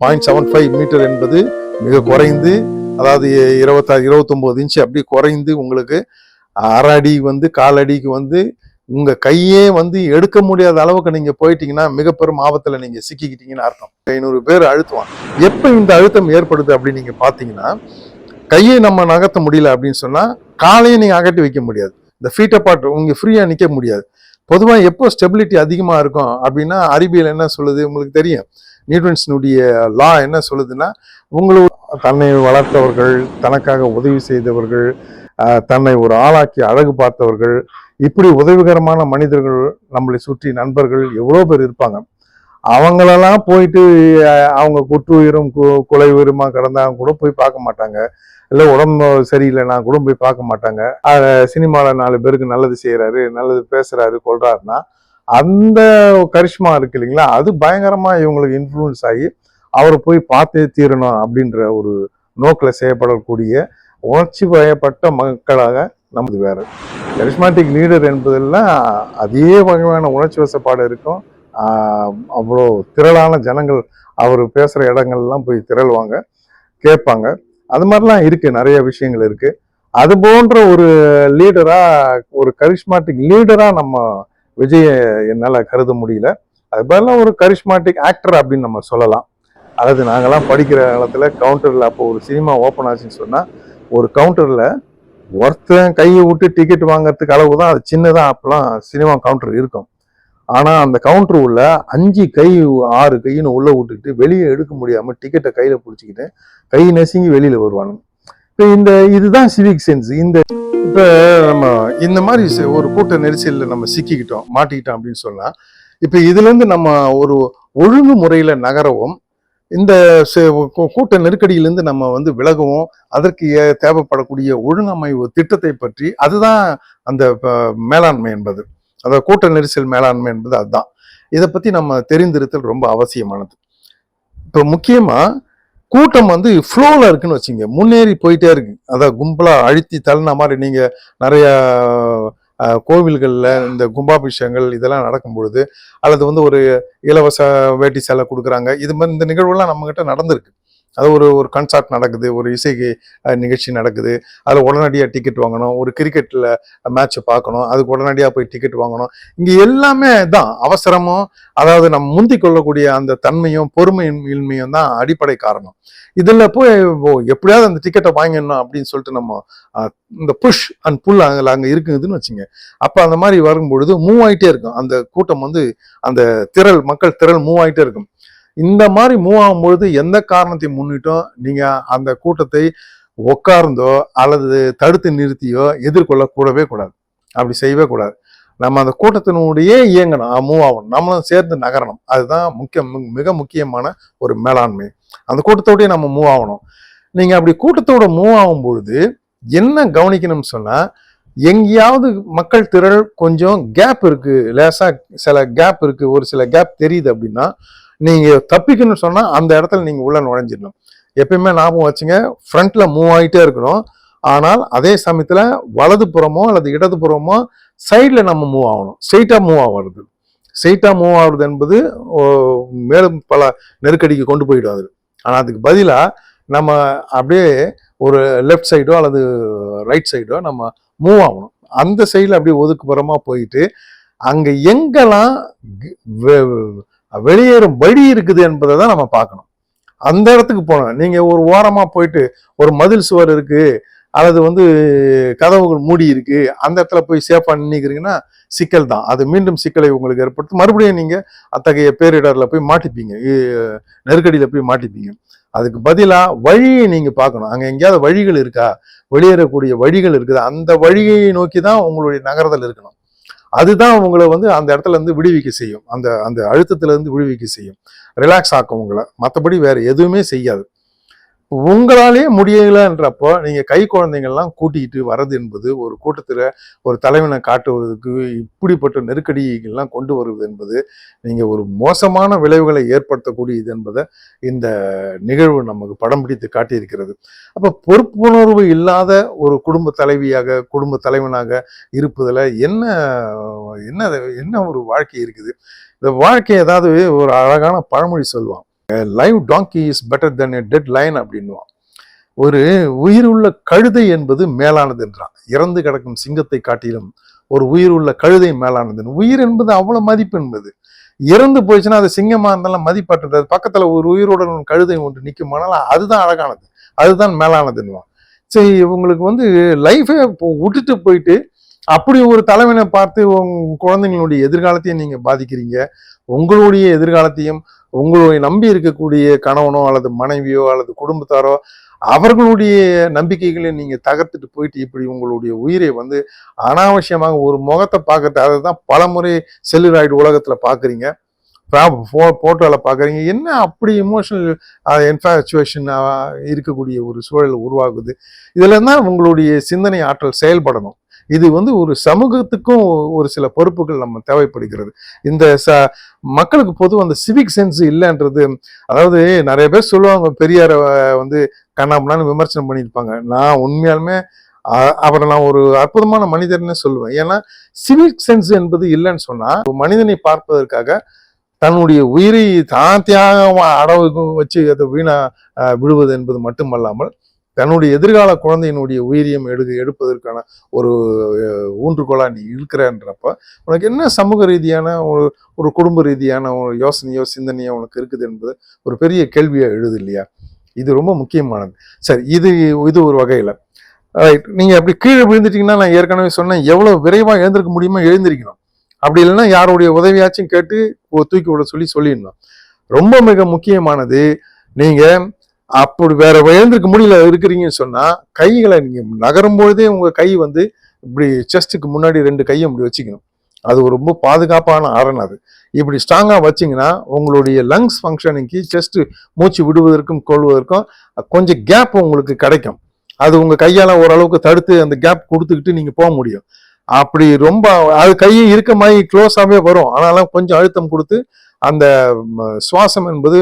Point seven five metre என்பது மிக குறைந்து அதாவது இருபத்தாறு இருபத்தொம்போது இன்ச்சு அப்படி குறைந்து உங்களுக்கு அரை அடி வந்து கால் அடிக்கு வந்து உங்கள் கையே வந்து எடுக்க முடியாத அளவுக்கு நீங்கள் போயிட்டீங்கன்னா மிக பெரும் நீங்கள் நீங்க சிக்கிக்கிட்டீங்கன்னு அர்த்தம். ஐநூறு பேர் அழுத்துவான் எப்போ இந்த அழுத்தம் ஏற்படுது அப்படின்னு நீங்கள் பார்த்தீங்கன்னா கையை நம்ம நகர்த்த முடியல அப்படின்னு சொன்னால் காலையை நீங்கள் அகட்டி வைக்க முடியாது. இந்த ஃபீட்டை பாட்டு உங்களுக்கு ஃப்ரீயாக நிற்க முடியாது. பொதுவாக எப்போ ஸ்டெபிலிட்டி அதிகமாக இருக்கும் அப்படின்னா அறிவியல் என்ன சொல்லுது உங்களுக்கு தெரியும்? நியூட்டன்ஸினுடைய லா என்ன சொல்லுதுன்னா உங்களுக்கு தன்னை வளர்த்தவர்கள் தனக்காக உதவி செய்தவர்கள் தன்னை ஒரு ஆளாக்கி அழகு பார்த்தவர்கள் இப்படி உதவிகரமான மனிதர்கள் நம்மளை சுற்றி நண்பர்கள் எவ்வளோ பேர் இருப்பாங்க. அவங்களெல்லாம் போயிட்டு அவங்க அவங்க குற்றுயிரும் கு- குலை உயிரமா கிடந்தாங்க கூட போய் பார்க்க மாட்டாங்க. இல்லை உடம்பு சரியில்லைன்னா கூட போய் பார்க்க மாட்டாங்க. சினிமாவில் நாலு பேருக்கு நல்லது செய்கிறாரு நல்லது பேசுகிறாரு கொள்றாருன்னா அந்த கரிஷ்மா இருக்கு இல்லைங்களா? அது பயங்கரமா இவங்களுக்கு இன்ஃப்ளூயன்ஸ் ஆகி அவரை போய் பார்த்தே தீரணும் அப்படின்ற ஒரு நோக்கில் செய்யப்படக்கூடிய உணர்ச்சி வயப்பட்ட மக்களாக நமது வேறு. கரிஸ்மாட்டிக் லீடர் என்பதெல்லாம் அதே வகையான உணர்ச்சி வசப்பாடு இருக்கும். அவ்வளோ திரளான ஜனங்கள் அவர் பேசுகிற இடங்கள்லாம் போய் திரள்வாங்க கேட்பாங்க. அது மாதிரிலாம் இருக்குது நிறைய விஷயங்கள் இருக்குது அது போன்ற ஒரு லீடராக ஒரு கரிஷ்மாட்டிக் லீடராக நம்ம விஜயை என்னால் கருத முடியல. அது பதிலாக ஒரு கரிஷ்மாட்டிக் ஆக்டர் அப்படின்னு நம்ம சொல்லலாம். அதாவது நாங்கள்லாம் படிக்கிற காலத்தில் கவுண்டரில் அப்போ ஒரு சினிமா ஓப்பன் ஆச்சுன்னு சொன்னால் ஒரு கவுண்டரில் ஒருத்தன் கையை விட்டு டிக்கெட் வாங்குறதுக்கு அளவு தான் அது சின்னதாக அப்போலாம் சினிமா கவுண்டர் இருக்கும். ஆனால் அந்த கவுண்டர் உள்ள அஞ்சு கை ஆறு கைன்னு உள்ளே விட்டுட்டு வெளியே எடுக்க முடியாமல் டிக்கெட்டை கையில் பிடிச்சிக்கிட்டு கை நெசுங்கி வெளியில் வருவானுங்க. இப்போ இந்த இதுதான் சிவிக் சென்ஸ் இந்த இப்போ நம்ம இந்த மாதிரி ஒரு கூட்ட நெரிசலில் நம்ம சிக்கிக்கிட்டோம் மாட்டிக்கிட்டோம் அப்படின்னு சொன்னால் இப்போ இதுலேருந்து நம்ம ஒரு ஒழுங்கு முறையில் நகரவும் இந்த கூட்ட நெருக்கடியிலேருந்து நம்ம வந்து விலகவும் அதற்கு ஏ- தேவைப்படக்கூடிய ஒழுங்கமைவு திட்டத்தை பற்றி அதுதான் அந்த மேலாண்மை என்பது. அதாவது கூட்ட நெரிசல் மேலாண்மை என்பது அதுதான். இதை பற்றி நம்ம தெரிந்திருத்தல் ரொம்ப அவசியமானது. இப்போ முக்கியமாக கூட்டம் வந்து ஃப்ளோவில் இருக்குன்னு வச்சுங்க. முன்னேறி போயிட்டே இருக்கு. அதை கும்பலாக அழுத்தி தள்ளின மாதிரி நீங்கள் நிறைய கோவில்களில் இந்த கும்பாபிஷேகங்கள் இதெல்லாம் நடக்கும் பொழுது அல்லது வந்து ஒரு இலவச வேட்டி சேலை கொடுக்குறாங்க. இது மாதிரி இந்த நிகழ்வுலாம் நம்மகிட்ட நடந்திருக்கு. அது ஒரு ஒரு கன்சர்ட் நடக்குது ஒரு இசை நிகழ்ச்சி நடக்குது. அதில் உடனடியாக டிக்கெட் வாங்கணும். ஒரு கிரிக்கெட்டில் மேட்ச் பார்க்கணும். அதுக்கு உடனடியாக போய் டிக்கெட் வாங்கணும். இங்கே எல்லாமே தான் அவசரமும் அதாவது நம்ம முந்தி கொள்ளக்கூடிய அந்த தன்மையும் பொறுமையின்மையும் தான் அடிப்படை காரணம். இதில் போய் ஓ, எப்படியாவது அந்த டிக்கெட்டை வாங்கிடணும் அப்படின்னு சொல்லிட்டு நம்ம இந்த புஷ் அண்ட் புல் அங்கே அங்கே இருக்குதுன்னு வச்சுங்க. அப்போ அந்த மாதிரி வரும்பொழுது மூவ் ஆகிட்டே இருக்கும். அந்த கூட்டம் வந்து அந்த திரள் மக்கள் திரள் மூவ் ஆகிட்டே இருக்கும். இந்த மாதிரி மூவ் ஆகும்பொழுது எந்த காரணத்தை முன்னிட்டும் நீங்கள் அந்த கூட்டத்தை உட்கார்ந்தோ அல்லது தடுத்து நிறுத்தியோ எதிர்கொள்ள கூடவே கூடாது. அப்படி செய்யவே கூடாது. நம்ம அந்த கூட்டத்தினுடைய இயங்கணும். மூவ் ஆகணும். நம்மளும் சேர்ந்து நகரணும். அதுதான் முக்கிய மிக முக்கியமான ஒரு மேலாண்மை. அந்த கூட்டத்தோடய நம்ம மூவ் ஆகணும். நீங்கள் அப்படி கூட்டத்தோட மூவ் ஆகும் பொழுது என்ன கவனிக்கணும்னு சொன்னால் எங்கேயாவது மக்கள் திரள் கொஞ்சம் கேப் இருக்குது லேசாக சில கேப் இருக்குது ஒரு சில கேப் தெரியுது அப்படின்னா நீங்க தப்பிக்கணும்னு சொன்னா அந்த இடத்துல நீங்க உள்ள நுழைஞ்சிடணும். எப்பயுமே ஞாபகம் வச்சுங்க ஃப்ரண்ட்ல மூவ் ஆகிட்டே இருக்கணும். ஆனால் அதே சமயத்தில் வலது புறமோ அல்லது இடது புறமோ சைடில் நம்ம மூவ் ஆகணும். ஸ்ட்ரெயிட்டாக மூவ் ஆகிறது. ஸ்ட்ரெயிட்டாக மூவ் ஆகுறது என்பது ஓ, மேலும் பல நெருக்கடிக்கு கொண்டு போயிடும் அது. ஆனால் அதுக்கு பதிலாக நம்ம அப்படியே ஒரு லெஃப்ட் சைடோ அல்லது ரைட் சைடோ நம்ம மூவ் ஆகணும். அந்த சைடில் அப்படியே ஒதுக்குப்புறமா போயிட்டு அங்கே எங்கெல்லாம் வெ- வெளியேறும் வழி இருக்குது என்பதை தான் நம்ம பார்க்கணும். அந்த இடத்துக்கு போகணும். நீங்கள் ஒரு ஓரமாக போயிட்டு ஒரு மதில் சுவர் இருக்குது அல்லது வந்து கதவுகள் மூடி இருக்கு அந்த இடத்துல போய் சேஃபாக நின்றுக்கிறீங்கன்னா சிக்கல் தான். அது மீண்டும் சிக்கலை உங்களுக்கு ஏற்படுத்தும். மறுபடியும் நீங்கள் அத்தகைய பேரிடரில் போய் மாட்டிப்பீங்க. நெருக்கடியில் போய் மாட்டிப்பீங்க. அதுக்கு பதிலாக வழியை நீங்கள் பார்க்கணும். அங்கே எங்கேயாவது வழிகள் இருக்கா? வெளியேறக்கூடிய வழிகள் இருக்குது? அந்த வழியை நோக்கி தான் உங்களுடைய நகர்தல் இருக்கணும். அதுதான் உங்களை வந்து அந்த இடத்துல இருந்து விடுவிக்க செய்யும். அந்த அந்த அழுத்தத்துல இருந்து விடுவிக்க செய்யும். ரிலாக்ஸ் ஆக்கும் உங்களை. மற்றபடி வேற எதுவுமே செய்யாது. உங்களாலேயே முடியலன்றப்போ நீங்கள் கை குழந்தைங்கள்லாம் கூட்டிகிட்டு வர்றது என்பது ஒரு கூட்டத்தில் ஒரு தலைவனை காட்டுவதற்கு இப்படிப்பட்ட நெருக்கடிகள்லாம் கொண்டு வருவது என்பது நீங்கள் ஒரு மோசமான விளைவுகளை ஏற்படுத்தக்கூடியது என்பதை இந்த நிகழ்வு நமக்கு படம் பிடித்து காட்டியிருக்கிறது. அப்போ பொறுப்புணர்வு இல்லாத ஒரு குடும்ப தலைவியாக குடும்ப தலைவனாக இருப்பதில் என்ன என்ன என்ன ஒரு வாழ்க்கை இருக்குது? இந்த வாழ்க்கை ஏதாவது ஒரு அழகான பழமொழி சொல்லுவான். Live donkey is better than a dead lion அப்படின்னுவான். ஒரு உயிருள்ள கழுதை என்பது மேலானது என்றான் இறந்து கிடக்கும் சிங்கத்தை காட்டிலும் ஒரு உயிர் உள்ள கழுதை மேலானது. உயிர் என்பது அவ்வளோ மதிப்பு என்பது. இறந்து போயிடுச்சுன்னா அது சிங்கமாக இருந்தாலும் மதிப்பற்றது அது ஒரு உயிருடன் கழுதை ஒன்று நிற்குமானால் அதுதான் அழகானது. அதுதான் மேலானதுன்னுவான். சரி இவங்களுக்கு வந்து லைஃபே விட்டுட்டு போயிட்டு அப்படி ஒரு தலைவனை பார்த்து உங்க குழந்தைங்களுடைய எதிர்காலத்தையும் நீங்கள் பாதிக்கிறீங்க. உங்களுடைய எதிர்காலத்தையும் உங்களுடைய நம்பி இருக்கக்கூடிய கணவனோ அல்லது மனைவியோ அல்லது குடும்பத்தாரோ அவர்களுடைய நம்பிக்கைகளை நீங்கள் தகர்த்துட்டு போயிட்டு இப்படி உங்களுடைய உயிரை வந்து அனாவசியமாக ஒரு முகத்தை பார்க்கறது அதை தான் பலமுறை செல்லுலாய்டு உலகத்துல ஃபோ ஃபோட்டோவில் பார்க்குறீங்க. என்ன அப்படி இமோஷனல் இன்ஃபாச்சுவேஷன் இருக்கக்கூடிய ஒரு சூழல் உருவாகுது. இதுல தான் உங்களுடைய சிந்தனை ஆற்றல் செயல்படணும். இது வந்து ஒரு சமூகத்துக்கும் ஒரு சில பொறுப்புகள் நம்ம தேவைப்படுகிறது. இந்த ச மக்களுக்கு பொதுவாக அந்த சிவிக் சென்ஸ் இல்லைன்றது அதாவது நிறைய பேர் சொல்லுவாங்க பெரியாரை வந்து கண்ணாமலான்னு விமர்சனம் பண்ணியிருப்பாங்க. நான் உண்மையாலுமே அவரை நான் ஒரு அற்புதமான மனிதர்னு சொல்லுவேன். ஏன்னா சிவிக் சென்ஸ் என்பது இல்லைன்னு சொன்னால் ஒரு மனிதனை பார்ப்பதற்காக தன்னுடைய உயிரை தான் தியாகம் அடவு வச்சு அதை வீணா விடுவது என்பது மட்டுமல்லாமல் தன்னுடைய எதிர்கால குழந்தையினுடைய உயிரியம் எடு எடுப்பதற்கான ஒரு ஊன்றுகோலாக நீ இருக்கிறன்றப்ப உனக்கு என்ன சமூக ரீதியான ஒரு ஒரு குடும்ப ரீதியான ஒரு யோசனையோ சிந்தனையோ உனக்கு இருக்குது என்பது ஒரு பெரிய கேள்வியாக எழுது இல்லையா இது ரொம்ப முக்கியமானது. சரி இது இது ஒரு வகையில். ரைட் நீங்கள் அப்படி கீழே விழுந்துட்டீங்கன்னா நான் ஏற்கனவே சொன்னேன் எவ்வளோ விரைவாக எழுந்திருக்க முடியுமோ எழுந்திருக்கணும். அப்படி இல்லைன்னா யாருடைய உதவியாச்சும் கேட்டு தூக்கி விட சொல்லி சொல்லிடணும். ரொம்ப மிக முக்கியமானது நீங்கள் அப்படி வேற எழுந்திருக்க முடியல இருக்கிறீங்கன்னு சொன்னா கைகளை நீங்க நகரும் பொழுதே உங்க கை வந்து இப்படி செஸ்ட்டுக்கு முன்னாடி ரெண்டு கையை இப்படி வச்சுக்கணும். அது ஒரு ரொம்ப பாதுகாப்பான அரண் அது. இப்படி ஸ்ட்ராங்காக வச்சிங்கன்னா உங்களுடைய லங்ஸ் ஃபங்க்ஷனிங்க்கு செஸ்ட் மூச்சு விடுவதற்கும் கொள்வதற்கும் கொஞ்சம் கேப் உங்களுக்கு கிடைக்கும். அது உங்கள் கையால் ஓரளவுக்கு தடுத்து அந்த கேப் கொடுத்துக்கிட்டு நீங்கள் போக முடியும். அப்படி ரொம்ப அது கையை இருக்க மாதிரி க்ளோஸாகவே வரும். ஆனாலும் கொஞ்சம் அழுத்தம் கொடுத்து அந்த சுவாசம் என்பது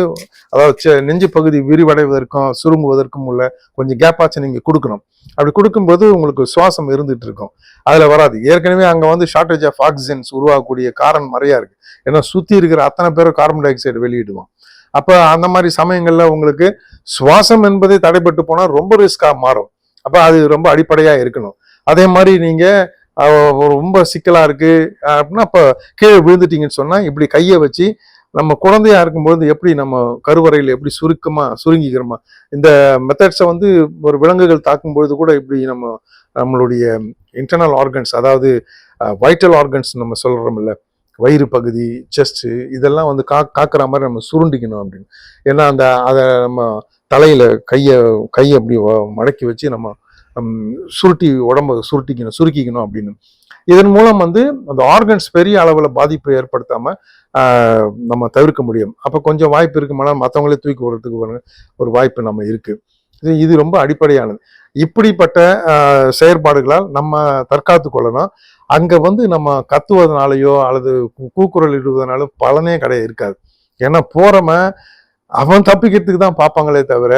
அதாவது நெஞ்சு பகுதி விரிவடைவதற்கும் சுருங்குவதற்கும் உள்ள கொஞ்சம் கேப்பாச்சும் நீங்கள் கொடுக்கணும். அப்படி கொடுக்கும்போது உங்களுக்கு சுவாசம் இருந்துட்டு இருக்கும். அதில் வராது. ஏற்கனவே அங்கே வந்து ஷார்டேஜ் ஆஃப் ஆக்சிஜன்ஸ் உருவாகக்கூடிய காரணம் நிறைய இருக்குது ஏன்னா சுற்றி இருக்கிற அத்தனை பேரும் கார்பன் டை ஆக்சைடு வெளியிடுவோம். அப்போ அந்த மாதிரி சமயங்களில் உங்களுக்கு சுவாசம் என்பதே தடைப்பட்டு போனால் ரொம்ப ரிஸ்காக மாறும். அப்போ அது ரொம்ப அடிப்படையாக இருக்கணும். அதே மாதிரி நீங்கள் ரொம்ப சிக்கலாக இருக்குது அப்படின்னா அப்போ கீழே விழுந்துட்டீங்கன்னு சொன்னால் இப்படி கையை வச்சு நம்ம குழந்தையா இருக்கும்பொழுது எப்படி நம்ம கருவறையில் எப்படி சுருக்கமாக சுருங்கிக்கிறோமா? இந்த மெத்தட்ஸை வந்து ஒரு விலங்குகள் தாக்கும் பொழுது கூட இப்படி நம்ம நம்மளுடைய இன்டர்னல் ஆர்கன்ஸ் அதாவது வைட்டல் ஆர்கன்ஸ் நம்ம சொல்கிறோம்ல வயிறு பகுதி செஸ்ட்டு இதெல்லாம் வந்து கா காக்குற மாதிரி நம்ம சுருண்டிக்கணும் அப்படின்னு. ஏன்னா அந்த அதை நம்ம தலையில் கையை கையை அப்படி மடக்கி வச்சு நம்ம சுருட்டி உடம்ப சுருட்டிக்கணும் சுருக்கிக்கணும் அப்படின்னு. இதன் மூலம் வந்து அந்த ஆர்கன்ஸ் பெரிய அளவில் பாதிப்பை ஏற்படுத்தாமல் நம்ம தவிர்க்க முடியும். அப்போ கொஞ்சம் வாய்ப்பு இருக்குமானா மற்றவங்களே தூக்கி விடுறதுக்கு ஒரு ஒரு வாய்ப்பு நம்ம இருக்குது இது ரொம்ப அடிப்படையானது. இப்படிப்பட்ட செயற்பாடுகளால் நம்ம தற்காத்து கொள்ளணும் அங்கே வந்து நம்ம கத்துவதனாலேயோ அல்லது கூக்குரல் இடுவதனாலோ பலனே கிடையாது இருக்காது. ஏன்னா போகிறவன் அவன் தப்பிக்கிறதுக்கு தான் பார்ப்பாங்களே தவிர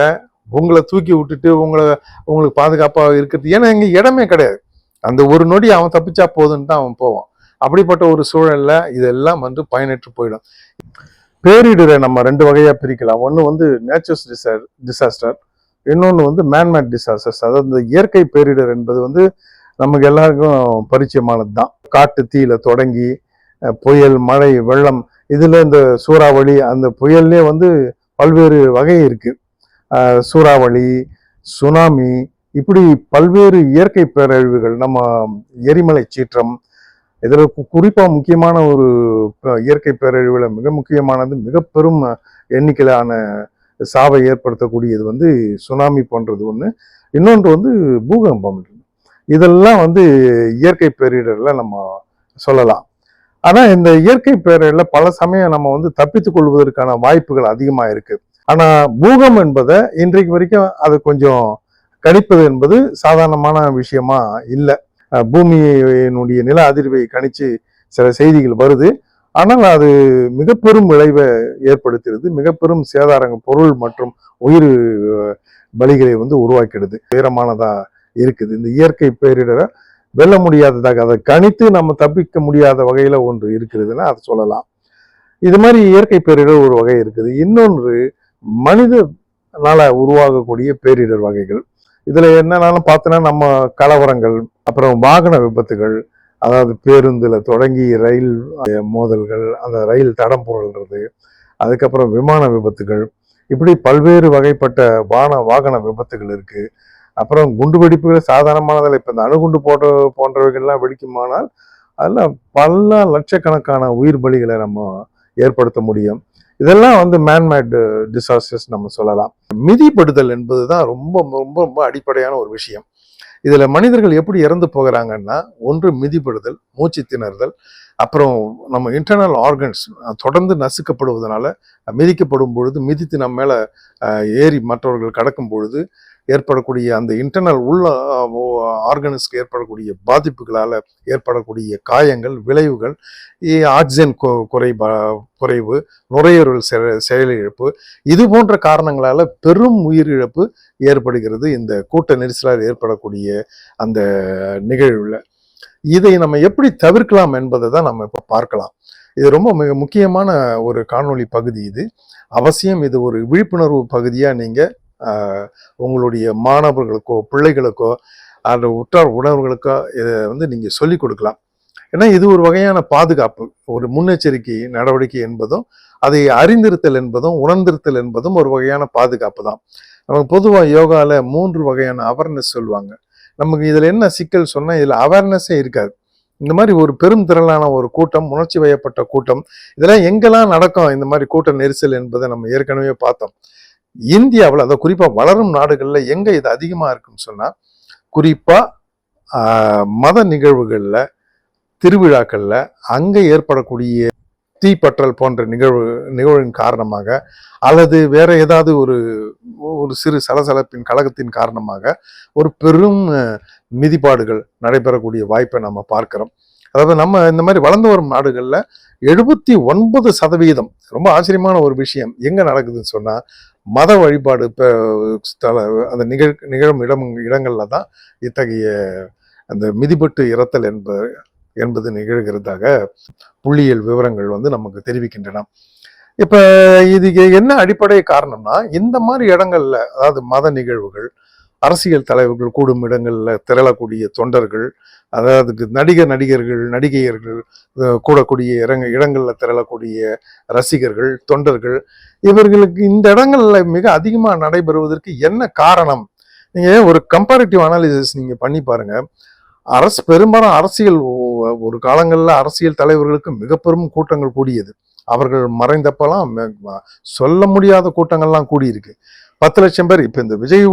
உங்களை தூக்கி விட்டுட்டு உங்களை உங்களுக்கு பாதுகாப்பாக இருக்கிறது. ஏன்னா இங்கே இடமே கிடையாது. அந்த ஒரு நொடி அவன் தப்பிச்சா போதுன்னு தான் அவன் போவான். அப்படிப்பட்ட ஒரு சூழலில் இதெல்லாம் வந்து பயனற்று போயிடும். பேரிடரை நம்ம ரெண்டு வகையாக பிரிக்கலாம். ஒன்று வந்து நேச்சுரல் டிசா டிசாஸ்டர் இன்னொன்று வந்து மேன்மேட் டிசாஸ்டர்ஸ் அதாவது இந்த இயற்கை பேரிடர் என்பது வந்து நமக்கு எல்லாருக்கும் பரிச்சயமானது தான். காட்டு தீயில தொடங்கி புயல் மழை வெள்ளம் இதில் இந்த சூறாவளி அந்த புயல்லே வந்து பல்வேறு வகை இருக்குது சூறாவளி சுனாமி இப்படி பல்வேறு இயற்கை பேரழிவுகள் நம்ம எரிமலை சீற்றம் இதில் குறிப்பாக முக்கியமான ஒரு இயற்கை பேரழிவில் மிக முக்கியமானது மிக பெரும் எண்ணிக்கையிலான சாவை ஏற்படுத்தக்கூடியது வந்து சுனாமி போன்றது ஒன்று இன்னொன்று வந்து பூகம்பம். இதெல்லாம் வந்து இயற்கை பேரிடரில் நம்ம சொல்லலாம். ஆனால் இந்த இயற்கை பேரிடரில் பல சமயம் நம்ம வந்து தப்பித்து கொள்வதற்கான வாய்ப்புகள் அதிகமாக இருக்குது ஆனால் பூகம் என்பதை இன்றைக்கு வரைக்கும் அது கொஞ்சம் கணிப்பது என்பது சாதாரணமான விஷயமா இல்லை. பூமியினுடைய நில அதிர்வை கணிச்சு சில செய்திகள் வருது. ஆனால் அது மிக பெரும் விளைவை ஏற்படுத்துகிறது. மிக பெரும் பொருள் மற்றும் உயிர் பலிகளை வந்து உருவாக்கிடுது. உயரமானதா இருக்குது. இந்த இயற்கை பேரிடரை வெல்ல முடியாததாக அதை கணித்து நம்ம தப்பிக்க முடியாத வகையில ஒன்று இருக்கிறதுன்னா அதை சொல்லலாம். இது மாதிரி இயற்கை பேரிடர் ஒரு வகை இருக்குது. இன்னொன்று மனிதனால உருவாகக்கூடிய பேரிடர் வகைகள். இதில் என்னன்னாலும் பார்த்தோன்னா நம்ம கலவரங்கள் அப்புறம் வாகன விபத்துகள் அதாவது பேருந்தில் தொடங்கி ரயில் மோதல்கள் அந்த ரயில் தடம் புரள்றது அதுக்கப்புறம் விமான விபத்துகள் இப்படி பல்வேறு வகைப்பட்ட வான வாகன விபத்துகள் இருக்குது அப்புறம் குண்டு வெடிப்புகள் சாதாரணமானதில் இப்போ இந்த அணுகுண்டு போன்ற போன்றவைகள்லாம் வெடிக்குமானால் அதில் பல லட்சக்கணக்கான உயிர் பலிகளை நம்ம ஏற்படுத்த முடியும். இதெல்லாம் வந்து மேன்மேட் டிசாஸ்டர்ஸ் நம்ம சொல்லலாம். மிதிப்படுதல் என்பது தான் ரொம்ப ரொம்ப ரொம்ப அடிப்படையான ஒரு விஷயம். இதில் மனிதர்கள் எப்படி இறந்து போகிறாங்கன்னா ஒன்று மிதிப்படுதல் மூச்சு திணறுதல் அப்புறம் நம்ம இன்டர்னல் ஆர்கன்ஸ் தொடர்ந்து நசுக்கப்படுவதனால மிதிக்கப்படும் பொழுது மிதித்து நம்ம மேலே ஏறி மற்றவர்கள் கடக்கும் பொழுது ஏற்படக்கூடிய அந்த இன்டர்னல் உள்ள ஆர்கன்ஸ்க்கு ஏற்படக்கூடிய பாதிப்புகளால் ஏற்படக்கூடிய காயங்கள் விளைவுகள் இ- ஆக்சிஜன் குறைபா குறைவு நுரையீரல் செ- செயலிழப்பு இது போன்ற காரணங்களால் பெரும் உயிரிழப்பு ஏற்படுகிறது. இந்த கூட்ட நெரிசலால் ஏற்படக்கூடிய அந்த நிகழ்வுல. இதை நம்ம எப்படி தவிர்க்கலாம் என்பதை தான் நம்ம இப்போ பார்க்கலாம். இது ரொம்ப மிக முக்கியமான ஒரு காணொளி பகுதி இது. அவசியம் இது ஒரு விழிப்புணர்வு பகுதியாக நீங்கள் உங்களுடைய மாணவர்களுக்கோ பிள்ளைகளுக்கோ அந்த உற்றார் உணர்வுகளுக்கோ இதை வந்து நீங்கள் சொல்லிக் கொடுக்கலாம். ஏன்னா இது ஒரு வகையான பாதுகாப்பு. ஒரு முன்னெச்சரிக்கை நடவடிக்கை என்பதும் அதை அறிந்திருத்தல் என்பதும் உணர்ந்திருத்தல் என்பதும் ஒரு வகையான பாதுகாப்பு தான். நமக்கு பொதுவாக யோகாவில் மூன்று வகையான அவேர்னஸ் சொல்லுவாங்க. நமக்கு இதில் என்ன சிக்கல் சொன்னால் இதில் அவேர்னஸே இருக்காது. இந்த மாதிரி ஒரு பெரும் திரளான ஒரு கூட்டம் உணர்ச்சி வயப்பட்ட கூட்டம் இதெல்லாம் எங்கெல்லாம் நடக்கும்? இந்த மாதிரி கூட்ட நெரிசல் என்பதை நம்ம ஏற்கனவே பார்த்தோம். இந்தியாவில் அதை குறிப்பாக வளரும் நாடுகளில் எங்கே இது அதிகமாக இருக்குன்னு சொன்னால் குறிப்பாக மத நிகழ்வுகளில் திருவிழாக்களில் அங்கே ஏற்படக்கூடிய தீப்பற்றல் போன்ற நிகழ்வு நிகழ்வின் காரணமாக அல்லது வேற ஏதாவது ஒரு ஒரு சிறு சலசலப்பின் கழகத்தின் காரணமாக ஒரு பெரும் மிதிப்பாடுகள் நடைபெறக்கூடிய வாய்ப்பை நம்ம பார்க்கிறோம். அதாவது நம்ம இந்த மாதிரி வளர்ந்து வரும் நாடுகளில் எழுபத்தி ஒன்பது சதவீதம் ரொம்ப ஆச்சரியமான ஒரு விஷயம் எங்கே நடக்குதுன்னு சொன்னால் மத வழிபாடு இப்போ ஸ்தல அந்த நிகழ் நிகழும் இடம் இடங்களில் தான் இத்தகைய அந்த மிதிபட்டு இறத்தல் என்பது என்பது நிகழ்கிறதாக புள்ளியியல் விவரங்கள் வந்து நமக்கு தெரிவிக்கின்றன. இப்போ இதுக்கு என்ன அடிப்படை காரணம்னா இந்த மாதிரி இடங்கள்ல அதாவது மத நிகழ்வுகள் அரசியல் தலைவர்கள் கூடும் இடங்களில் திரளக்கூடிய தொண்டர்கள் அதாவது நடிகர் நடிகர்கள் நடிகையர்கள் கூடக்கூடிய இடங்க இடங்களில் திரளக்கூடிய ரசிகர்கள் தொண்டர்கள் இவர்களுக்கு இந்த இடங்களில் மிக அதிகமாக நடைபெறுவதற்கு என்ன காரணம்? நீங்கள் ஒரு கம்பேரிட்டிவ் அனாலிசிஸ் நீங்கள் பண்ணி பாருங்கள் அரசு பெரும்பாலும் அரசியல் ஒரு காலங்களில் அரசியல் தலைவர்களுக்கு மிக பெரும் கூட்டங்கள் கூடியது. அவர்கள் மறைந்தப்பெல்லாம் சொல்ல முடியாத கூட்டங்கள்லாம் கூடியிருக்கு. பத்து லட்சம் பேர். இப்போ இந்த விஜய்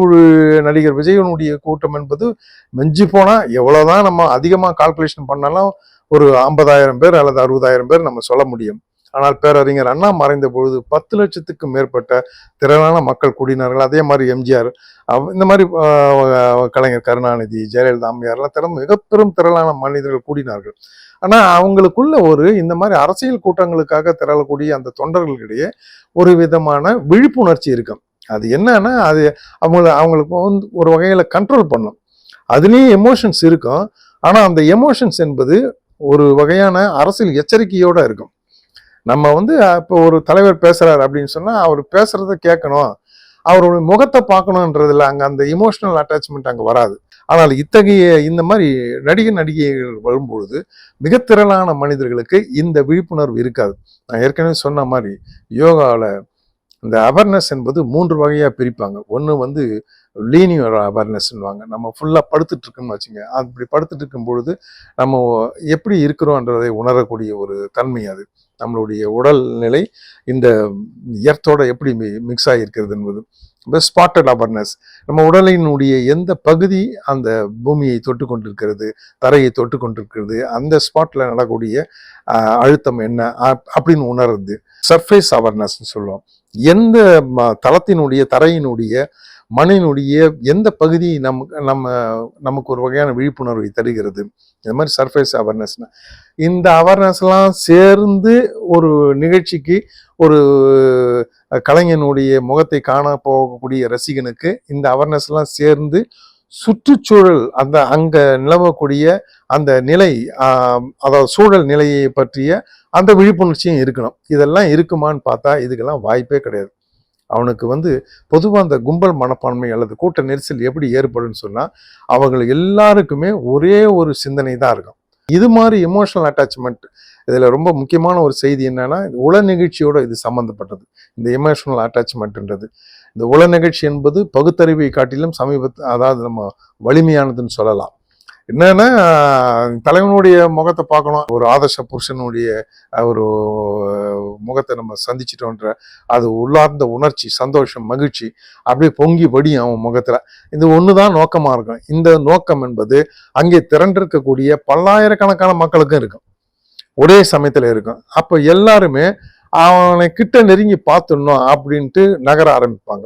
நடிகர் விஜயனுடைய கூட்டம் என்பது மெஞ்சி போனால் எவ்வளோதான் நம்ம அதிகமாக கால்குலேஷன் பண்ணாலும் ஒரு ஐம்பதாயிரம் பேர் அல்லது அறுபதாயிரம் பேர் நம்ம சொல்ல முடியும். ஆனால் பேரறிஞர் அண்ணா மறைந்த பொழுது பத்து லட்சத்துக்கும் மேற்பட்ட திரளான மக்கள் கூடினார்கள். அதே மாதிரி எம்ஜிஆர் அவ- இந்த மாதிரி கலைஞர் கருணாநிதி ஜெயலலிதா அம்மையார்லாம் திறந்து மிக பெரும் திரளான மனிதர்கள் கூடினார்கள். ஆனால் அவங்களுக்குள்ள ஒரு இந்த மாதிரி அரசியல் கூட்டங்களுக்காக திரளக்கூடிய அந்த தொண்டர்களுக்கிடையே ஒரு விதமான விழிப்புணர்ச்சி இருக்கும் அது என்னன்னா அது அவங்கள அவங்களுக்கு வந்து ஒரு வகையில் கண்ட்ரோல் பண்ணும். அதுலேயும் எமோஷன்ஸ் இருக்கும். ஆனால் அந்த எமோஷன்ஸ் என்பது ஒரு வகையான அரசியல் எச்சரிக்கையோடு இருக்கும். நம்ம வந்து இப்போ ஒரு தலைவர் பேசுகிறார் அப்படின்னு சொன்னால் அவர் பேசுகிறத கேட்கணும். அவருடைய முகத்தை பார்க்கணுன்றதுல அங்கே அந்த இமோஷனல் அட்டாச்மெண்ட் அங்கே வராது. ஆனால் இத்தகைய இந்த மாதிரி நடிகர் நடிகைகள் வரும்பொழுது மிக திரளான மனிதர்களுக்கு இந்த விழிப்புணர்வு இருக்காது. நான் ஏற்கனவே சொன்ன மாதிரி யோகாவில் இந்த அவேர்னஸ் என்பது மூன்று வகையாக பிரிப்பாங்க. ஒன்று வந்து லீனியர் அவேர்னஸ்ன்னுவாங்க நம்ம ஃபுல்லாக படுத்துட்டு இருக்கோம்னு வச்சுங்க. அப்படி படுத்துட்டு இருக்கும் பொழுது நம்ம எப்படி இருக்கிறோன்றதை உணரக்கூடிய ஒரு தன்மை அது. நம்மளுடைய உடல் நிலை இந்த எர்த்தோட எப்படி மிக்ஸ் ஆகியிருக்கிறது என்பது. இப்போ ஸ்பாட்டட் அவர்னஸ் நம்ம உடலினுடைய எந்த பகுதி அந்த பூமியை தொட்டு கொண்டிருக்கிறது தரையை தொட்டு கொண்டிருக்கிறது அந்த ஸ்பாட்டில் நடக்கூடிய அழுத்தம் என்ன அப்- அப்படின்னு உணர்றது. சர்ஃபேஸ் அவேர்னஸ்னு சொல்லுவோம். எந்த தளத்தினுடைய தரையினுடைய மண்ணினுடைய எந்த பகுதி நமக்கு நம்ம நமக்கு ஒரு வகையான விழிப்புணர்வை தருகிறது? இந்த மாதிரி சர்ஃபேஸ் அவேர்னஸ்னா இந்த அவேர்னஸ்லாம் சேர்ந்து ஒரு நிகழ்ச்சிக்கு ஒரு கலைஞனுடைய முகத்தை காண போகக்கூடிய ரசிகனுக்கு இந்த அவேர்னஸ்லாம் சேர்ந்து சுற்றுச்சூழல் அந்த அங்கே நிலவக்கூடிய அந்த நிலை அதாவது சூழல் நிலையை பற்றிய அந்த விழிப்புணர்ச்சியும் இருக்கணும். இதெல்லாம் இருக்குமான்னு பார்த்தா இதுக்கெல்லாம் வாய்ப்பே கிடையாது. அவனுக்கு வந்து பொதுவாக அந்த கும்பல் மனப்பான்மை அல்லது கூட்ட நெரிசல் எப்படி ஏற்படும்னு சொன்னால் அவர்கள் எல்லாருக்குமே ஒரே ஒரு சிந்தனை தான் இருக்கும். இது மாதிரி எமோஷனல் அட்டாச்மெண்ட் இதில் ரொம்ப முக்கியமான ஒரு செய்தி என்னன்னா இது உள நிகழ்ச்சியோட இது சம்மந்தப்பட்டது இந்த எமோஷனல் அட்டாச்மெண்ட்ன்றது இந்த உள நிகழ்ச்சி என்பது பகுத்தறிவை காட்டிலும் சமீபத்து அதாவது நம்ம வலிமையானதுன்னு சொல்லலாம். என்னன்னா தலைவனுடைய முகத்தை பார்க்கணும். ஒரு ஆதர்ஷ புருஷனுடைய ஒரு முகத்தை நம்ம சந்திச்சிட்டோன்ற அது உள்ளார்ந்த உணர்ச்சி சந்தோஷம் மகிழ்ச்சி அப்படியே பொங்கி வடியும் அவன் முகத்துல. இது தான் நோக்கமாக இருக்கும். இந்த நோக்கம் என்பது அங்கே திரண்டிருக்கக்கூடிய பல்லாயிரக்கணக்கான மக்களுக்கும் இருக்கும். ஒரே சமயத்தில் இருக்கும். அப்போ எல்லாருமே அவனை கிட்ட நெருங்கி பார்த்துடணும் அப்படின்ட்டு நகர ஆரம்பிப்பாங்க.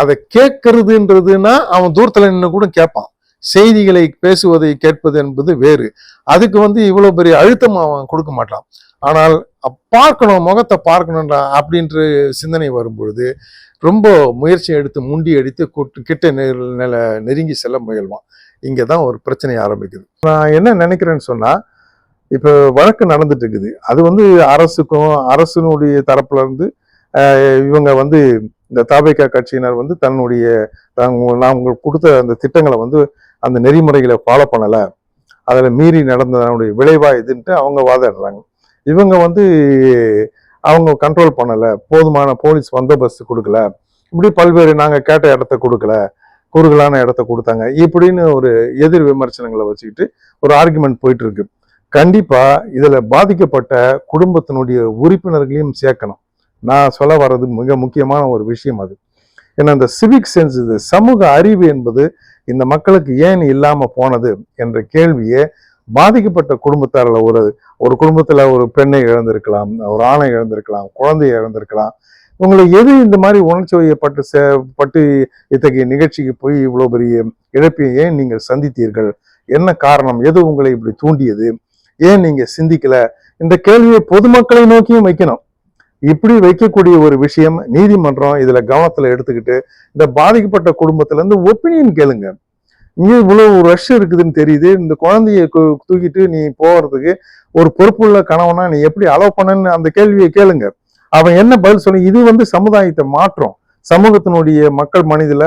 அதை கேட்கறதுன்றதுன்னா அவன் தூரத்தில் நின்று கூட கேட்பான். செய்திகளை பேசுவதை கேட்பது என்பது வேறு. அதுக்கு வந்து இவ்வளோ பெரிய அழுத்தம் அவன் கொடுக்க மாட்டான். ஆனால் பார்க்கணும் முகத்தை பார்க்கணுன்ற அப்படின்ற சிந்தனை வரும்பொழுது ரொம்ப முயற்சி எடுத்து முண்டி அடித்து கூட்டு- கிட்ட நெ- நில நெருங்கி செல்ல முயல்வான். இங்கே தான் ஒரு பிரச்சனை ஆரம்பிக்குது. நான் என்ன நினைக்கிறேன்னு சொன்னால் இப்போ வழக்கு நடந்துட்டு இருக்குது. அது வந்து அரசுக்கும் அரசினுடைய தரப்புல இருந்து இவங்க வந்து இந்த தாபேக்கா கட்சியினர் வந்து தன்னுடைய தாங்க- நான் உங்களுக்கு கொடுத்த அந்த திட்டங்களை வந்து அந்த நெறிமுறைகளை ஃபாலோ பண்ணலை. அதில் மீறி நடந்ததனுடைய விளைவா இதுன்ட்டு அவங்க வாதாடுறாங்க. இவங்க வந்து அவங்க கண்ட்ரோல் பண்ணலை. போதுமான போலீஸ் பந்தோபஸ்து கொடுக்கல. இப்படி பல்வேறு நாங்கள் கேட்ட இடத்த கொடுக்கல. குறுகலான இடத்த கொடுத்தாங்க. இப்படின்னு ஒரு எதிர் விமர்சனங்களை வச்சுக்கிட்டு ஒரு ஆர்குமெண்ட் போயிட்டு இருக்கு கண்டிப்பா இதில் பாதிக்கப்பட்ட குடும்பத்தினுடைய உறுப்பினர்களையும் சேர்க்கணும். நான் சொல்ல வர்றது மிக முக்கியமான ஒரு விஷயம் அது. ஏன்னா இந்த சிவிக் சென்ஸ் இது சமூக அறிவு என்பது இந்த மக்களுக்கு ஏன் இல்லாம போனது என்ற கேள்வியே பாதிக்கப்பட்ட குடும்பத்தாரில் ஒரு ஒரு குடும்பத்துல ஒரு பெண்ணை இழந்திருக்கலாம் ஒரு ஆணை இழந்திருக்கலாம் குழந்தையை இழந்திருக்கலாம். உங்களை எது இந்த மாதிரி உணர்ச்சி வயப்பட்டு சே- பட்டு இத்தகைய நிகழ்ச்சிக்கு போய் இவ்வளோ பெரிய இழப்பை ஏன் நீங்கள் சந்தித்தீர்கள்? என்ன காரணம்? எது உங்களை இப்படி தூண்டியது? ஏன் நீங்க சிந்திக்கல? இந்த கேள்வியை பொதுமக்களை நோக்கியும் வைக்கணும். இப்படி வைக்கக்கூடிய ஒரு விஷயம் நீதிமன்றம் இதுல கவனத்துல எடுத்துக்கிட்டு இந்த பாதிக்கப்பட்ட குடும்பத்துல இருந்து ஒப்பீனியன் கேளுங்க. நீ இவ்வளோ ஒரு ரஷ் இருக்குதுன்னு தெரியுது. இந்த குழந்தைய கு- தூக்கிட்டு நீ போகிறதுக்கு ஒரு பொறுப்புள்ள கணவனா நீ எப்படி அலோவ் பண்ணன்னு அந்த கேள்வியை கேளுங்க. அவன் என்ன பதில் சொல்லி இது வந்து சமுதாயத்தை மாற்றம். சமூகத்தினுடைய மக்கள் மனிதில்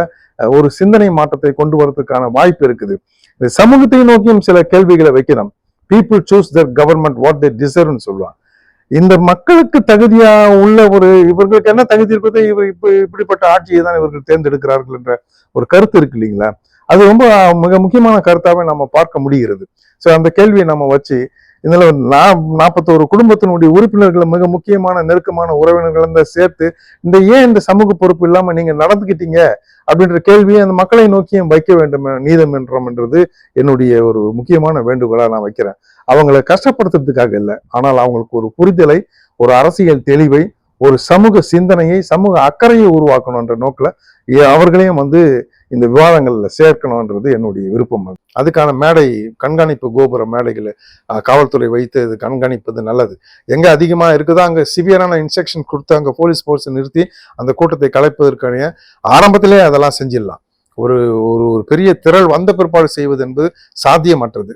ஒரு சிந்தனை மாற்றத்தை கொண்டு வரதுக்கான வாய்ப்பு இருக்குது. இந்த சமூகத்தை நோக்கியும் சில கேள்விகளை வைக்கணும். People choose their government what they டிசர்வ்னு சொல்லுவான் இந்த மக்களுக்கு தகுதியா உள்ள ஒரு இவர்களுக்கு என்ன தகுதி இருக்குது இவர் இப்ப இப்படிப்பட்ட ஆட்சியை தான் இவர்கள் தேர்ந்தெடுக்கிறார்கள் என்ற ஒரு கருத்து இருக்கு இல்லைங்களா? அது ரொம்ப மிக முக்கியமான கருத்தாவே நம்ம பார்க்க முடிகிறது. ஸோ அந்த கேள்வியை நம்ம வச்சு இதில் நான் நாற்பத்தோரு குடும்பத்தினுடைய உறுப்பினர்களை மிக முக்கியமான நெருக்கமான உறவினர்கள் தான் சேர்த்து இந்த ஏன் இந்த சமூக பொறுப்பு இல்லாமல் நீங்கள் நடந்துக்கிட்டீங்க? அப்படின்ற கேள்வியை அந்த மக்களை நோக்கியும் வைக்க வேண்டும் நீதம் என்றது என்னுடைய ஒரு முக்கியமான வேண்டுகோளாக நான் வைக்கிறேன். அவங்களை கஷ்டப்படுத்துறதுக்காக இல்லை ஆனால் அவங்களுக்கு ஒரு புரிதலை ஒரு அரசியல் தெளிவை ஒரு சமூக சிந்தனையை சமூக அக்கறையை உருவாக்கணுன்ற நோக்கில் அவர்களையும் வந்து இந்த விவாதங்களில் சேர்க்கணுன்றது என்னுடைய விருப்பம் அது. அதுக்கான மேடை கண்காணிப்பு கோபுர மேடைகளை காவல்துறை வைத்து இது கண்காணிப்பது நல்லது. எங்கே அதிகமாக இருக்குதோ அங்கே சிவியரான இன்ஸ்ட்ரக்ஷன் கொடுத்து அங்கே போலீஸ் ஃபோர்ஸை நிறுத்தி அந்த கூட்டத்தை கலைப்பதற்கான ஆரம்பத்திலே அதெல்லாம் செஞ்சிடலாம். ஒரு ஒரு ஒரு பெரிய திரள் வந்த பிற்பாடு செய்வது என்பது சாத்தியமற்றது.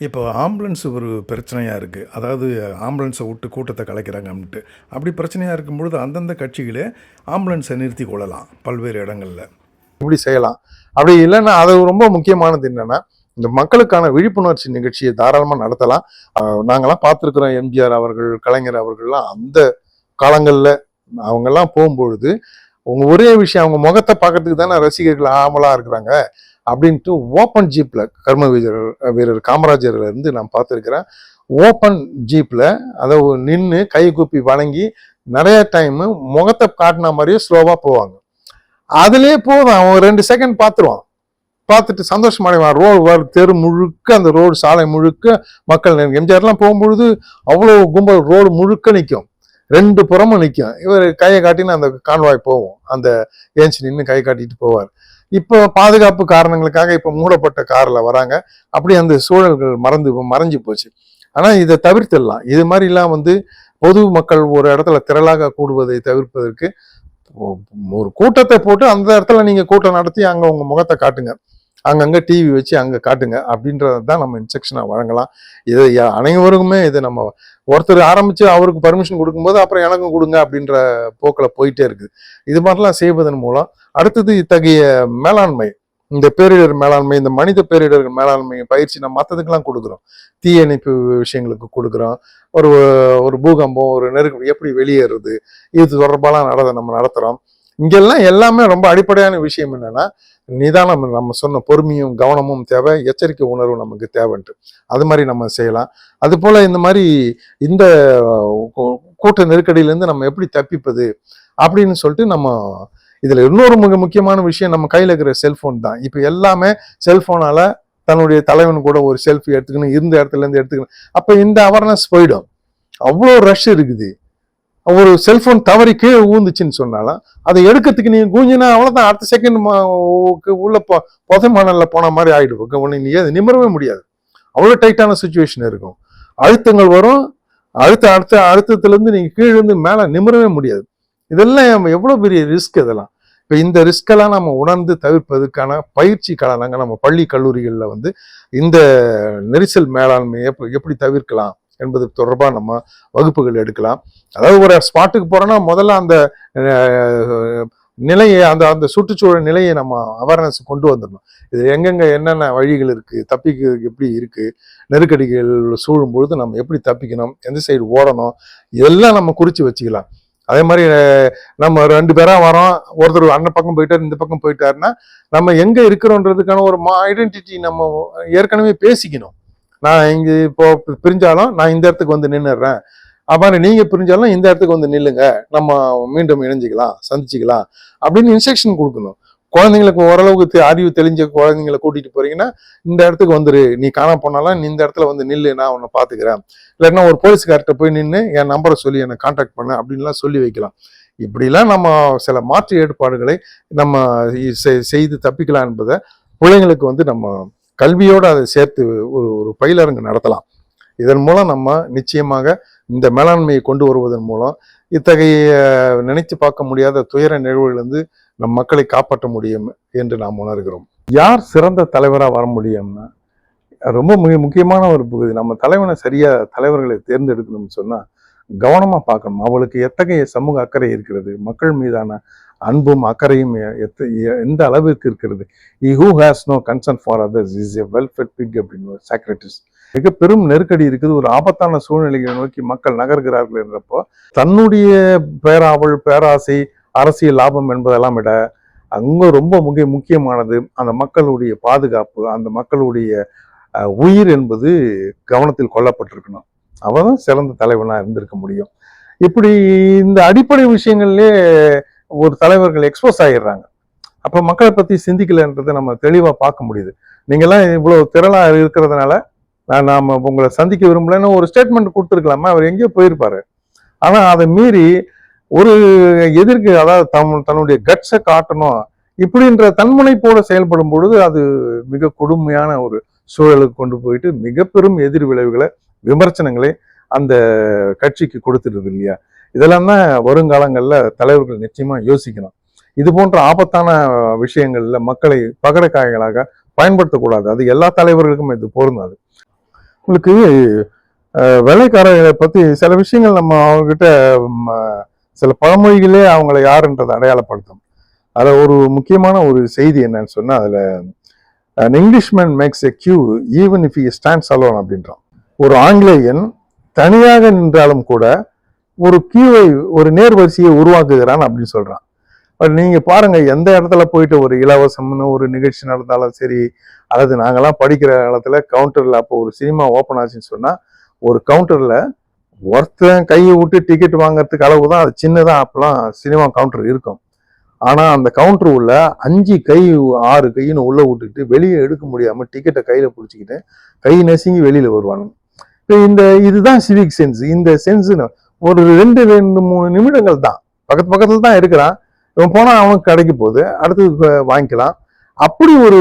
இப்போ ஆம்புலன்ஸ் ஒரு பிரச்சனையாக இருக்குது அதாவது ஆம்புலன்ஸை விட்டு கூட்டத்தை கலைக்கிறாங்க அப்படின்ட்டு. அப்படி பிரச்சனையாக இருக்கும்பொழுது அந்தந்த கட்சிகளே ஆம்புலன்ஸை நிறுத்தி கொள்ளலாம் பல்வேறு இடங்களில். இப்படி செய்யலாம். அப்படி இல்லைன்னா அது ரொம்ப முக்கியமானது என்னன்னா இந்த மக்களுக்கான விழிப்புணர்ச்சி நிகழ்ச்சியை தாராளமாக நடத்தலாம். நாங்களாம் பார்த்துருக்குறோம் எம்ஜிஆர் அவர்கள் கலைஞர் அவர்கள்லாம் அந்த காலங்களில் அவங்கெல்லாம் போகும்பொழுது உங்க ஒரே விஷயம் அவங்க முகத்தை பார்க்கறதுக்கு தானே ரசிகர்கள் ஆமலாக இருக்கிறாங்க? அப்படின்ட்டு ஓப்பன் ஜீப்பில் கர்ம வீரர் வீரர் காமராஜர்ல இருந்து நான் பார்த்துருக்கிறேன். ஓப்பன் ஜீப்பில் அதை நின்று கை கூப்பி வணங்கி நிறைய டைம் முகத்தை காட்டின மாதிரியே ஸ்லோவாக போவாங்க. அதுலேயே போதும். அவன் ரெண்டு செகண்ட் பார்த்துருவான். பார்த்துட்டு சந்தோஷமடைவான் ரோடு தெரு முழுக்க அந்த ரோடு சாலை முழுக்க மக்கள் எம்ஜிஆர்லாம் போகும்பொழுது அவ்வளோ கும்பல் ரோடு முழுக்க நிற்கும் ரெண்டு புறமும் நிற்கும் இவர் கையை காட்டின்னு அந்த கான்வாய் போவோம் அந்த ஏஞ்சி நின்று கை காட்டிட்டு போவார். இப்போ பாதுகாப்பு காரணங்களுக்காக இப்போ மூடப்பட்ட காரில் வராங்க. அப்படி அந்த சூழல்கள் மறந்து மறைஞ்சு போச்சு. ஆனால் இதை தவிர்த்திடலாம். இது மாதிரிலாம் வந்து பொது மக்கள் ஒரு இடத்துல திரளாக கூடுவதை தவிர்ப்பதற்கு ஒரு கூட்டத்தை போட்டு அந்த இடத்துல நீங்கள் கூட்டம் நடத்தி அங்கே உங்கள் முகத்தை காட்டுங்க. அங்கங்கே டிவி வச்சு அங்கே காட்டுங்க. அப்படின்றத தான் நம்ம இன்ஸ்ட்ரக்ஷனை வழங்கலாம். இதை அனைவருக்குமே இது நம்ம ஒருத்தர் ஆரம்பித்து அவருக்கு பர்மிஷன் கொடுக்கும்போது அப்புறம் எனக்கும் கொடுங்க அப்படின்ற போக்கில் போயிட்டே இருக்குது. இது மாதிரிலாம் செய்வதன் மூலம் அடுத்தது இத்தகைய மேலாண்மை இந்த பேரிடர் மேலாண்மை இந்த மனித பேரிடர் மேலாண்மை பயிற்சி நம்ம மற்றதுக்கெல்லாம் கொடுக்குறோம். தீயணைப்பு விஷயங்களுக்கு கொடுக்குறோம். ஒரு ஒரு பூகம்பம் ஒரு நெருக்கடி எப்படி வெளியேறுறது இது தொடர்பாலாம் நடத நம்ம நடத்துகிறோம் இங்கெல்லாம் எல்லாமே ரொம்ப அடிப்படையான விஷயம் என்னன்னா நிதானம் நம்ம சொன்ன பொறுமையும் கவனமும் தேவை எச்சரிக்கை உணர்வு நமக்கு தேவைன்ட்டு. அது மாதிரி நம்ம செய்யலாம். அது போல் இந்த மாதிரி இந்த கூ- கூட்ட நெருக்கடியிலேருந்து நம்ம எப்படி தப்பிப்பது அப்படின்னு சொல்லிட்டு நம்ம இதில் இன்னொரு மிக முக்கியமான விஷயம் நம்ம கையில் இருக்கிற செல்ஃபோன் தான். இப்போ எல்லாமே செல்ஃபோனால் தன்னுடைய தலைவன் கூட ஒரு செல்ஃபி எடுத்துக்கணும் இருந்த இடத்துல இருந்து எடுத்துக்கணும். அப்போ இந்த அவேர்னஸ் போயிடும். அவ்வளோ ரஷ் இருக்குது. ஒரு செல்ஃபோன் தவறி கீழே ஊந்துச்சுன்னு சொன்னாலும் அதை எடுக்கிறதுக்கு நீங்கள் கூஞ்சினா அவ்வளோதான் அடுத்த செகண்ட் உள்ள பொ புதை மணலில் போன மாதிரி ஆகிடுவோம் ஒன்று நீ அது நிமிரவே முடியாது. அவ்வளோ டைட்டான சுச்சுவேஷன் இருக்கும். அழுத்தங்கள் வரும். அழுத்த அடுத்த அழுத்தத்துலேருந்து நீங்கள் கீழே இருந்து மேலே நிமிரவே முடியாது. இதெல்லாம் எவ்வளோ பெரிய ரிஸ்க் இதெல்லாம். இப்போ இந்த ரிஸ்கெல்லாம் நம்ம உணர்ந்து தவிர்ப்பதற்கான பயிற்சி காலங்க நம்ம பள்ளி கல்லூரிகளில் வந்து இந்த நெரிசல் மேலாண்மையை எப்படி எப்படி தவிர்க்கலாம் என்பது தொடர்பாக நம்ம வகுப்புகள் எடுக்கலாம். அதாவது ஒரு ஸ்பாட்டுக்கு போகிறோன்னா முதல்ல அந்த நிலையை அந்த அந்த சுற்றுச்சூழல் நிலையை நம்ம அவேர்னஸ் கொண்டு வந்துடணும். இது எங்கெங்கே என்னென்ன வழிகள் இருக்குது தப்பிக்கிறதுக்கு எப்படி இருக்குது நெருக்கடிகள் சூழும் பொழுது நம்ம எப்படி தப்பிக்கணும் எந்த சைடு ஓடணும் இதெல்லாம் நம்ம குறித்து வச்சுக்கலாம். அதே மாதிரி நம்ம ரெண்டு பேரா வரோம். ஒருத்தர் அண்ணன் பக்கம் போயிட்டாரு இந்த பக்கம் போயிட்டாருன்னா நம்ம எங்க இருக்கிறோன்றதுக்கான ஒரு மா ஐடென்டிட்டி நம்ம ஏற்கனவே பேசிக்கணும். நான் இங்க இப்போ பிரிஞ்சாலும் நான் இந்த இடத்துக்கு வந்து நின்னுடுறேன். அப்புறம் நீங்க பிரிஞ்சாலும் இந்த இடத்துக்கு வந்து நில்லுங்க. நம்ம மீண்டும் இணைஞ்சிக்கலாம் சந்திச்சுக்கலாம் அப்படின்னு இன்ஸ்ட்ரக்ஷன் கொடுக்கணும். குழந்தைங்களுக்கு ஓரளவுக்கு அறிவு தெளிஞ்ச குழந்தைங்களை கூட்டிட்டு போறீங்கன்னா இந்த இடத்துக்கு வந்துரு. நீ காண போனாலும் நீ இந்த இடத்துல வந்து நில்லு நான் உன்னை பாத்துக்கிறேன். இல்லைன்னா ஒரு போலீஸ்கார்ட்ட போய் நின்று என் நம்பரை சொல்லி என்னை காண்டாக்ட் பண்ண அப்படின்லாம் சொல்லி வைக்கலாம். இப்படிலாம் நம்ம சில மாற்று ஏற்பாடுகளை நம்ம செ- செய்து தப்பிக்கலாம் என்பதை பிள்ளைங்களுக்கு வந்து நம்ம கல்வியோடு அதை சேர்த்து ஒரு ஒரு பயிலரங்கு நடத்தலாம். இதன் மூலம் நம்ம நிச்சயமாக இந்த மேலாண்மையை கொண்டு வருவதன் மூலம் இத்தகைய நினைத்து பார்க்க முடியாத துயர நிகழ்வுகளிலிருந்து நம் மக்களை காப்பாற்ற முடியும் என்று நாம் உணர்கிறோம். யார் சிறந்த தலைவராக வர முடியும்னா ரொம்ப மிக முக்கியமான ஒரு பகுதி நம்ம தலைவனை சரியாக தலைவர்களை தேர்ந்தெடுக்கணும்னு சொன்னால் கவனமாக பார்க்கணும். அவளுக்கு எத்தகைய சமூக அக்கறை இருக்கிறது? மக்கள் மீதான அன்பும் அக்கறையும் எத்த- எந்த அளவிற்கு இருக்கிறது? He who has no concern for others is a welfare pig அப்படின்னு ஒரு சாக்ரட்டிஸ் மிக பெரும் நெருக்கடி இருக்குது. ஒரு ஆபத்தான சூழ்நிலைகளை நோக்கி மக்கள் நகர்கிறார்கள் என்றப்போ தன்னுடைய பேராவல் பேராசை அரசியல் லாபம் என்பதெல்லாம் விட அங்கே ரொம்ப முக்கிய முக்கியமானது அந்த மக்களுடைய பாதுகாப்பு அந்த மக்களுடைய உயிர் என்பது கவனத்தில் கொல்லப்பட்டிருக்கணும் அவன் சிறந்த தலைவனாக இருந்திருக்க முடியும். இப்படி இந்த அடிப்படை விஷயங்கள்லே ஒரு தலைவர்கள் எக்ஸ்போஸ் ஆகிடுறாங்க அப்போ மக்களை பற்றி சிந்திக்கலைன்றதை நம்ம தெளிவாக பார்க்க முடியுது. நீங்கள்லாம் இவ்வளோ திரளாக இருக்கிறதுனால நான் நாம் உங்களை சந்திக்க விரும்பலன்னு ஒரு ஸ்டேட்மெண்ட் கொடுத்துருக்கலாமா அவர் எங்கேயோ போயிருப்பாரு. ஆனால் அதை மீறி ஒரு எதிர்க்கு அதாவது தம் தன்னுடைய கட்ஸை காட்டணும் இப்படின்ற தன்முனைப்போட செயல்படும் பொழுது அது மிக கொடுமையான ஒரு சூழலுக்கு கொண்டு போயிட்டு மிக பெரும் எதிர் விளைவுகளை விமர்சனங்களை அந்த கட்சிக்கு கொடுத்துருது இல்லையா? இதெல்லாம் தான் வருங்காலங்களில் தலைவர்கள் நிச்சயமா யோசிக்கணும். இது போன்ற ஆபத்தான விஷயங்கள்ல மக்களை பகடக்காய்களாக பயன்படுத்தக்கூடாது. அது எல்லா தலைவர்களுக்கும் இது பொருந்தாது உங்களுக்கு வேலைக்காரர்களை பத்தி சில விஷயங்கள் நம்ம அவங்ககிட்ட ம, சில பழமொழிகளே அவங்கள யாருன்றதை அடையாளப்படுத்தும். அதில் ஒரு முக்கியமான ஒரு செய்தி என்னன்னு சொன்னால் அதில் Englishman makes a queue even if he he stands அப்படின்றான். ஒரு ஆங்கிலேயன் தனியாக நின்றாலும் கூட ஒரு கியூவை ஒரு நேர்வரிசையை உருவாக்குகிறான் அப்படின்னு சொல்கிறான் பட் நீங்கள் பாருங்கள் எந்த இடத்துல போயிட்டு ஒரு இலவசம்னு ஒரு நிகழ்ச்சி நடந்தாலும் சரி அல்லது நாங்கள்லாம் படிக்கிற காலத்தில் கவுண்டரில் அப்போ ஒரு சினிமா ஓப்பன் ஆச்சுன்னு சொன்னால் ஒரு கவுண்டரில் ஒருத்தன் கையை விட்டு டிக்கெட் வாங்குறதுக்கு அளவு தான் அது சின்னதாக அப்பெல்லாம் சினிமா கவுண்டர் இருக்கும். ஆனால் அந்த கவுண்டர் உள்ள அஞ்சு கை ஆறு கைன்னு உள்ளே விட்டுக்கிட்டு வெளியே எடுக்க முடியாமல் டிக்கெட்டை கையில் பிடிச்சிக்கிட்டு கை நெசுங்கி வெளியில் வருவானுங்க. இப்போ இந்த இதுதான் சிவிக் சென்ஸ் இந்த சென்ஸுன்னு ஒரு ரெண்டு ரெண்டு மூணு நிமிடங்கள் தான். பக்கத்து பக்கத்தில் தான் இருக்கிறான். இவன் போனால் அவனுக்கு கிடைக்க போகுது. அடுத்து வாங்கிக்கலாம். அப்படி ஒரு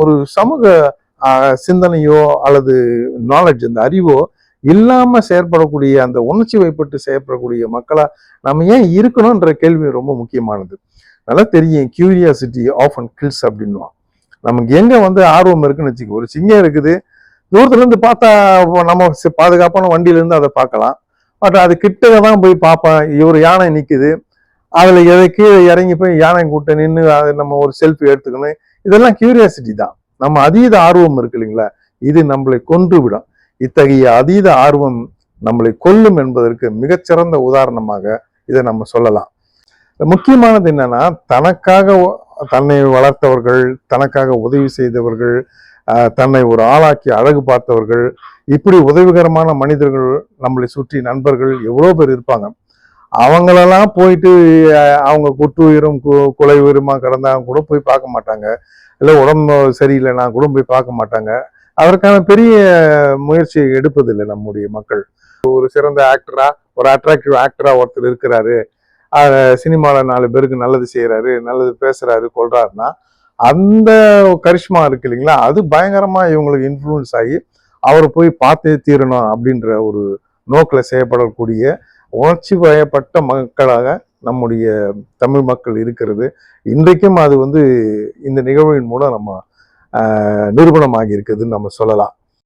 ஒரு சமூக சிந்தனையோ அல்லது நாலேஜ் அந்த அறிவோ இல்லாம செயற்படக்கூடிய அந்த உணர்ச்சி வைப்பட்டு செயற்படக்கூடிய மக்களா நம்ம ஏன் இருக்கணும்ன்ற கேள்வி ரொம்ப முக்கியமானது. நல்லா தெரியும். கியூரியாசிட்டி ஆஃப் அண்ட் கில்ஸ் அப்படின்னுவான் நமக்கு எங்க வந்து ஆர்வம் இருக்குன்னு வச்சுக்கோ ஒரு சிங்கம் இருக்குது. தூரத்துல இருந்து பார்த்தா நம்ம பாதுகாப்பான வண்டியில இருந்து அதை பார்க்கலாம். பட் அது கிட்டத தான் போய் பார்ப்பேன். ஒரு யானை நிற்குது அதில் எதை கீழே இறங்கி போய் யானை கூட்ட நின்று அதை நம்ம ஒரு செல்ஃபி எடுத்துக்கணும். இதெல்லாம் கியூரியாசிட்டி தான். நம்ம அதீத ஆர்வம் இருக்கு இல்லைங்களா? இது நம்மளை கொன்று விடும். இத்தகைய அதீத ஆர்வம் நம்மளை கொல்லும் என்பதற்கு மிகச்சிறந்த உதாரணமாக இதை நம்ம சொல்லலாம். முக்கியமானது என்னன்னா தனக்காக தன்னை வளர்த்தவர்கள் தனக்காக உதவி செய்தவர்கள் தன்னை ஒரு ஆளாக்கி அழகு பார்த்தவர்கள் இப்படி உதவிகரமான மனிதர்கள் நம்மளை சுற்றி நண்பர்கள் எவ்வளோ பேர் இருப்பாங்க. அவங்களெல்லாம் போயிட்டு அவங்க அவங்க குற்றுயிரும் கு- கொலை உயிரமாக கிடந்தாங்க கூட போய் பார்க்க மாட்டாங்க. இல்லை உடம்பு சரியில்லைன்னா கூட போய் பார்க்க மாட்டாங்க. அதற்கான பெரிய முயற்சி எடுப்பதில்லை நம்முடைய மக்கள். ஒரு சிறந்த ஆக்டரா ஒரு அட்ராக்டிவ் ஆக்டரா ஒருத்தர் இருக்கிறாரு. சினிமாவில் நாலு பேருக்கு நல்லது செய்கிறாரு நல்லது பேசுறாரு கொள்றாருன்னா அந்த கரிஷ்மா இருக்கு இல்லைங்களா? அது பயங்கரமா இவங்களுக்கு இன்ஃப்ளூயன்ஸ் ஆகி அவரை போய் பார்த்தே தீரணும் அப்படின்ற ஒரு நோக்கில் செய்யப்படக்கூடிய உணர்ச்சி வயப்பட்ட மக்களாக நம்முடைய தமிழ் மக்கள் இருக்கிறது. இன்றைக்கும் அது வந்து இந்த நிகழ்வின் மூலம் நம்ம நிரூபணமாகி இருக்குதுன்னு நம்ம சொல்லலாம்.